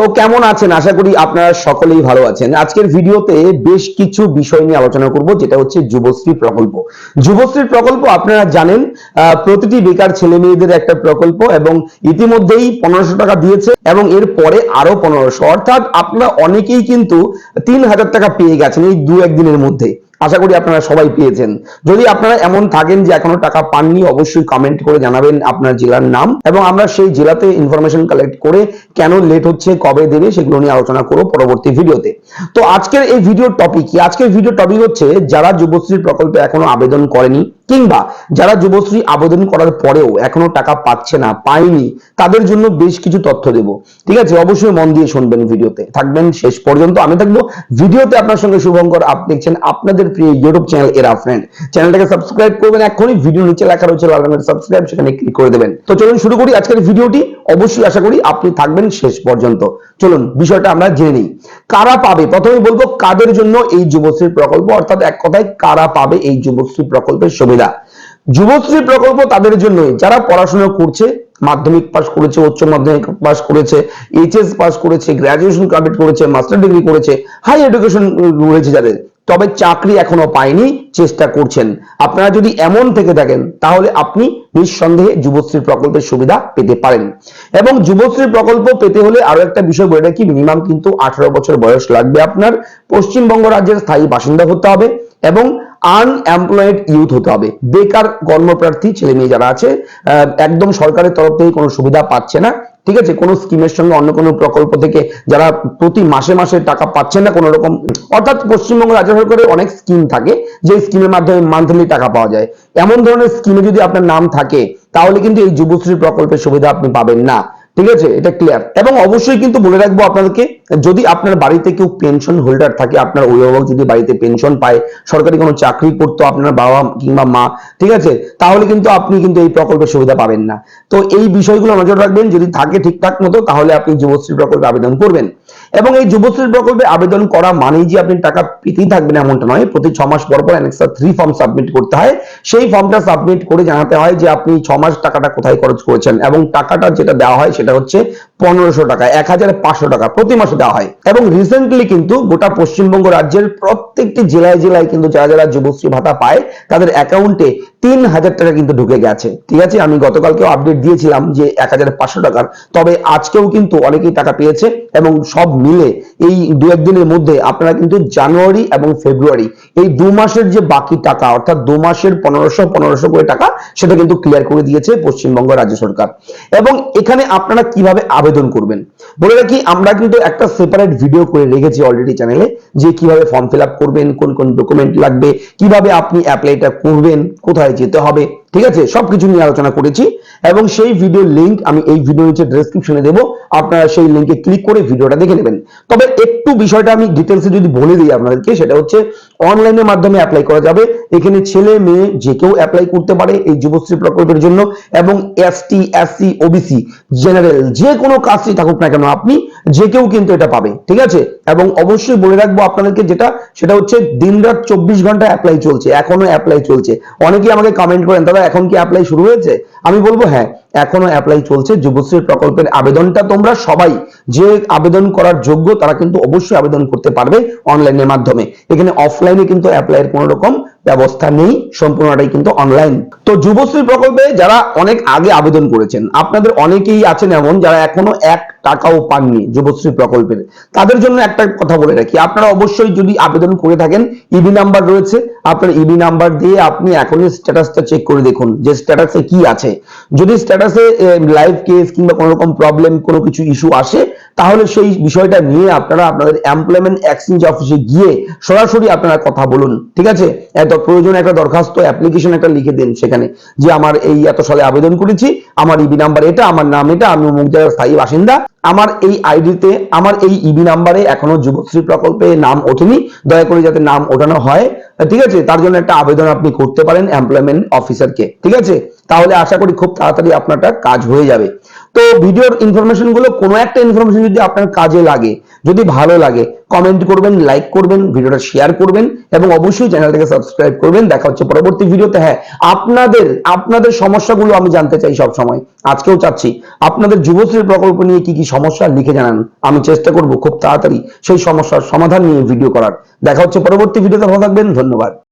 তো কেমন আছেন? আশা করি আপনারা সকলেই ভালো আছেন। আজকের ভিডিওতে বেশ কিছু বিষয় নিয়ে আলোচনা করব, যেটা হচ্ছে যুবশ্রী প্রকল্প। যুবশ্রী প্রকল্প আপনারা জানেন প্রতিটি বেকার ছেলে মেয়েদের একটা প্রকল্প এবং ইতিমধ্যেই পনেরোশো টাকা দিয়েছে এবং এর পরে আরও পনেরোশো। অর্থাৎ আপনারা অনেকেই কিন্তু তিন হাজার টাকা পেয়ে গেছেন এই দু একদিনের মধ্যে। আশা করি আপনারা সবাই পেয়েছেন। যদি আপনারা এমন থাকেন যে এখনও টাকা পাননি, অবশ্যই কমেন্ট করে জানাবেন আপনার জেলার নাম এবং আমরা সেই জেলাতে ইনফরমেশন কালেক্ট করে কেন লেট হচ্ছে, কবে দেবে সেগুলো নিয়ে আলোচনা করব পরবর্তী ভিডিওতে। তো আজকের এই ভিডিওর টপিক কি? আজকের ভিডিও টপিক হচ্ছে যারা যুবশ্রী প্রকল্পে এখনও আবেদন করেনি কিংবা যারা যুবশ্রী আবেদন করার পরেও এখনও টাকা পাচ্ছে না, পায়নি তাদের জন্য বেশ কিছু তথ্য দেব। ঠিক আছে? অবশ্যই মন দিয়ে শুনবেন ভিডিওতে। থাকবেন শেষ পর্যন্ত আমি থাকব। ভিডিওতে আপনার সঙ্গে শুভঙ্কর, আপনি দেখছেন আপনাদের প্রিয় ইউটিউব চ্যানেল এরা ফ্রেন্ড চ্যানেলটাকে সাবস্ক্রাইব করবেন এখনই ভিডিও নিচে লেখা রয়েছে লাল রঙের সাবস্ক্রাইব সেখানে ক্লিক করে দেবেন। তো চলুন শুরু করি আজকের ভিডিওটি। অবশ্যই আশা করি আপনি থাকবেন শেষ পর্যন্ত। চলুন, বিষয়টা আমরা জেনে নিই। কারা পাবে? প্রথমে বলব, কাদের জন্য এই যুবশ্রী প্রকল্প? অর্থাৎ এক কথায়, কারা পাবে এই যুবশ্রী প্রকল্পের সুবিধা? যুবশ্রী প্রকল্প তাদের জন্যই। যারা পড়াশোনা করছে মাধ্যমিক পাস করেছে, উচ্চ মাধ্যমিক পাস করেছে এইচএস পাস করেছে গ্রাজুয়েশন কমপ্লিট করেছে মাস্টার ডিগ্রি করেছে হাই এডুকেশন রয়েছে যাদের। তবে চাকরি এখনও পায়নি, চেষ্টা করছেন। আপনারা যদি এমন থেকে থাকেন, তাহলে আপনি নিঃসন্দেহে যুবশ্রী প্রকল্পের সুবিধা পেতে পারেন। এবং যুবশ্রী প্রকল্প পেতে হলে আরও একটা বিষয় বলে রাখি মিনিমাম কিন্তু আঠারো বছর বয়স লাগবে আপনার। পশ্চিমবঙ্গ রাজ্যের স্থায়ী বাসিন্দা হতে হবে এবং আনএমপ্লয়েড ইউথ হতে হবে। বেকার কর্মপ্রার্থী, ছেলে মেয়ে যারা আছে একদম সরকারের তরফ থেকে কোনো সুবিধা পাচ্ছে না, ঠিক আছে? কোনো স্কিমের সঙ্গে অন্য কোনো প্রকল্প থেকে যারা প্রতি মাসে মাসে টাকা পাচ্ছেন না কোনো রকম, অর্থাৎ পশ্চিমবঙ্গ রাজ্য সরকারের অনেক স্কিম থাকে, যে স্কিমের মাধ্যমে মান্থলি টাকা পাওয়া যায়। এমন ধরনের স্কিমে যদি আপনার নাম থাকে, তাহলে কিন্তু এই যুবশ্রী প্রকল্পের সুবিধা আপনি পাবেন না। ঠিক আছে? এটা ক্লিয়ার এবং অবশ্যই কিন্তু বলে রাখব আপনাদেরকে, যদি আপনার বাড়িতে কেউ পেনশন হোল্ডার থাকে, আপনার অভিভাবক যদি বাড়িতে পেনশন পায়, সরকারি কোনো চাকরি করতো আপনার বাবা কিংবা মা, ঠিক আছে? তাহলে কিন্তু আপনি কিন্তু এই প্রকল্পের সুবিধা পাবেন না। তো এই বিষয়গুলো নজর রাখবেন, যদি থাকে ঠিকঠাক মতো, তাহলে আপনি যুবশ্রী প্রকল্পে আবেদন করবেন। এবং এই যুবশ্রী প্রকল্পে আবেদন করা মানেই যে আপনি টাকা পেতেই থাকবেন এমনটা নয়। প্রতি ছ মাস পর পর অ্যানেক্সা থ্রি ফর্ম সাবমিট করতে হয়। সেই ফর্মটা সাবমিট করে জানাতে হয় যে আপনি ছ মাস টাকাটা কোথায় খরচ করেছেন এবং টাকাটা যেটা দেওয়া হয় সেটা হচ্ছে পনেরোশো টাকা, এক হাজার পাঁচশো টাকা প্রতি মাসে দেওয়া হয়। এবং রিসেন্টলি কিন্তু গোটা পশ্চিমবঙ্গ রাজ্যের প্রত্যেকটি জেলায় জেলায় কিন্তু যারা যারা যুবশ্রী ভাতা পায়, তাদের অ্যাকাউন্টে তিন হাজার টাকা কিন্তু ঢুকে গেছে। ঠিক আছে? আমি গতকালকেও আপডেট দিয়েছিলাম যে এক হাজার পাঁচশো টাকার। তবে আজকেও কিন্তু অনেকেই টাকা পেয়েছে এবং সব মিলে এই দু একদিনের মধ্যে আপনারা কিন্তু জানুয়ারি এবং ফেব্রুয়ারি এই দু মাসের যে বাকি টাকা, অর্থাৎ দু মাসের পনেরোশো পনেরোশো করে টাকা, সেটা কিন্তু ক্লিয়ার করে দিয়েছে পশ্চিমবঙ্গ রাজ্য সরকার। এবং এখানে আপনারা কীভাবে আবেদন করবেন? বলে রাখি, আমরা কিন্তু একটা সেপারেট ভিডিও করে রেখেছি অলরেডি চ্যানেলে যে কীভাবে ফর্ম ফিল করবেন, কোন কোন ডকুমেন্ট লাগবে, কীভাবে আপনি অ্যাপ্লাইটা করবেন, কোথায় যেতে হবে। ঠিক আছে? সবকিছু নিয়ে আলোচনা করেছি এবং সেই ভিডিও লিংক আমি এই ভিডিও নিচে ডেসক্রিপশনে দেবো। আপনারা সেই লিংকে ক্লিক করে ভিডিওটা দেখে নেবেন। তবে একটু বিষয়টা আমি ডিটেলসে যদি বলে দিই আপনাদেরকে, সেটা হচ্ছে অনলাইনের মাধ্যমে অ্যাপ্লাই করা যাবে। এখানে ছেলে, মেয়ে যে কেউ অ্যাপ্লাই করতে পারে এই যুবশ্রী প্রকল্পের জন্য এবং এসটি এসসি ওবিসি জেনারেল যে কোনো কাজটি থাকুক না কেন, আপনি যে কেউ কিন্তু এটা পাবে। ঠিক আছে? এবং অবশ্যই বলে রাখব আপনাদেরকে যেটা, সেটা হচ্ছে দিনরাত চব্বিশ ঘণ্টা অ্যাপ্লাই চলছে, এখনও অ্যাপ্লাই চলছে। অনেকেই আমাকে কমেন্ট করেন, দাদা এখন কি অ্যাপ্লাই শুরু হয়েছে? আমি বলব হ্যাঁ এখনও অ্যাপ্লাই চলছে। যুবশ্রী প্রকল্পের আবেদনটা তোমরা সবাই, যে আবেদন করার যোগ্য তারা কিন্তু অবশ্যই আবেদন করতে পারবে অনলাইনের মাধ্যমে। এখানে অফলাইনে কিন্তু অ্যাপ্লাইয়ের কোনো রকম ব্যবস্থা নেই, সম্পূর্ণটাই কিন্তু অনলাইন তো যুবশ্রী প্রকল্পে যারা অনেক আগে আবেদন করেছেন, আপনাদের অনেকেই আছেন এমন যারা এখনও এক টাকাও পাননি যুবশ্রী প্রকল্পের। তাদের জন্য একটা কথা বলে রাখি, আপনারা অবশ্যই যদি আবেদন করে থাকেন ইবি নাম্বার রয়েছে, আপনার ইবি নাম্বার দিয়ে আপনি এখনই স্ট্যাটাসটা চেক করে দেখুন যে স্ট্যাটাসে কি আছে। যদি স্ট্যাটাসে লাইভ কেস কিংবা কোনো রকম প্রবলেম কোনো কিছু ইস্যু আসে তাহলে সেই বিষয়টা নিয়ে আপনারা আপনাদের এমপ্লয়মেন্ট এক্সচেঞ্জ অফিসে গিয়ে সরাসরি আপনারা কথা বলুন, ঠিক আছে? এত প্রয়োজন একটা দরখাস্ত অ্যাপ্লিকেশন একটা লিখে দিন সেখানে, যে আমার এই এত সালে আবেদন করেছি, আমার ইবি নাম্বার এটা, আমার নাম এটা, আমি অমুক জায়গার স্থায়ী বাসিন্দা, আমার এই আইডিতে আমার এই ইবি নাম্বারে এখনও যুবশ্রী প্রকল্পে নাম ওঠেনি, দয়া করে যাতে নাম ওঠানো হয় ঠিক আছে? তার জন্য একটা আবেদন আপনি করতে পারেন এমপ্লয়মেন্ট অফিসারকে ঠিক আছে? তাহলে আশা করি খুব তাড়াতাড়ি আপনারটা কাজ হয়ে যাবে। তো ভিডিওর ইনফরমেশনগুলো কোনো একটা ইনফরমেশন যদি আপনার কাজে লাগে, যদি ভালো লাগে কমেন্ট করবেন লাইক করবেন, ভিডিওটা শেয়ার করবেন এবং অবশ্যই চ্যানেলটাকে সাবস্ক্রাইব করবেন। দেখা হচ্ছে পরবর্তী ভিডিওতে। হ্যাঁ আপনাদের আপনাদের সমস্যাগুলো আমি জানতে চাই সব সময় আজকেও চাচ্ছি, আপনাদের যুবশ্রী প্রকল্প নিয়ে কি কি সমস্যা লিখে জানান। আমি চেষ্টা করব খুব তাড়াতাড়ি সেই সমস্যার সমাধান নিয়ে ভিডিও করার। দেখা হচ্ছে পরবর্তী ভিডিওতে। ভালো থাকবেন, ধন্যবাদ।